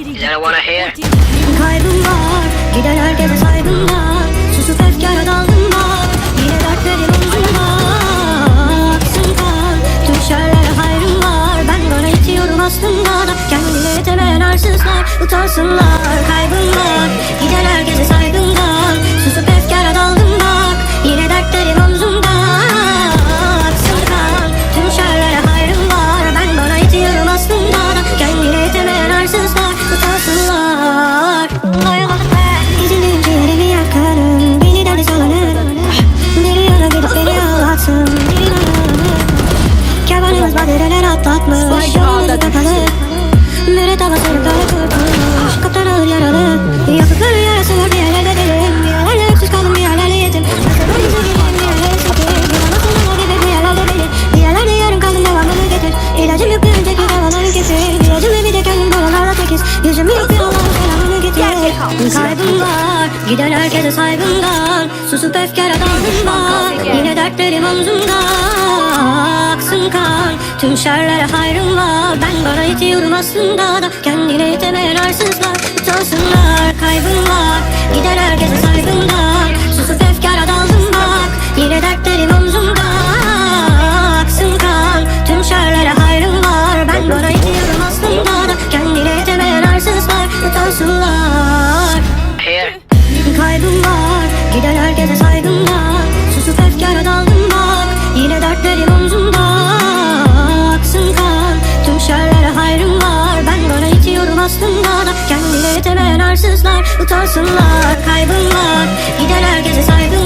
You don't wanna hear? Kaybım var Giden herkese saygım var Susup efkara daldım Yine dertlerim omzumda Aksın kan Tüm şerlere hayrım var Ben bana itiyorum aslında. Da Kendine yetemeyen arsızlar Utansınlar. Kaybım buralarda tekiz Yüzüm yok bir Allah'ın selamını getir Kaybım var Giden herkese saygımdan Susup efkara daldım bak Yine dertlerim omzumda. Aksın kan Tüm şerlere hayrım var Ben bana itiyorum aslında da. Kendine yetemeyen Here? Kaybım var Giden herkese saygım var Susup efkara daldım bak Yine dertlerim omzumda Aksın kan Tüm şerlere hayrım var Ben bana itiyorum aslında. Da Kendine yetemeyen arsızlar Utansınlar. Kaybım var Giden herkese saygım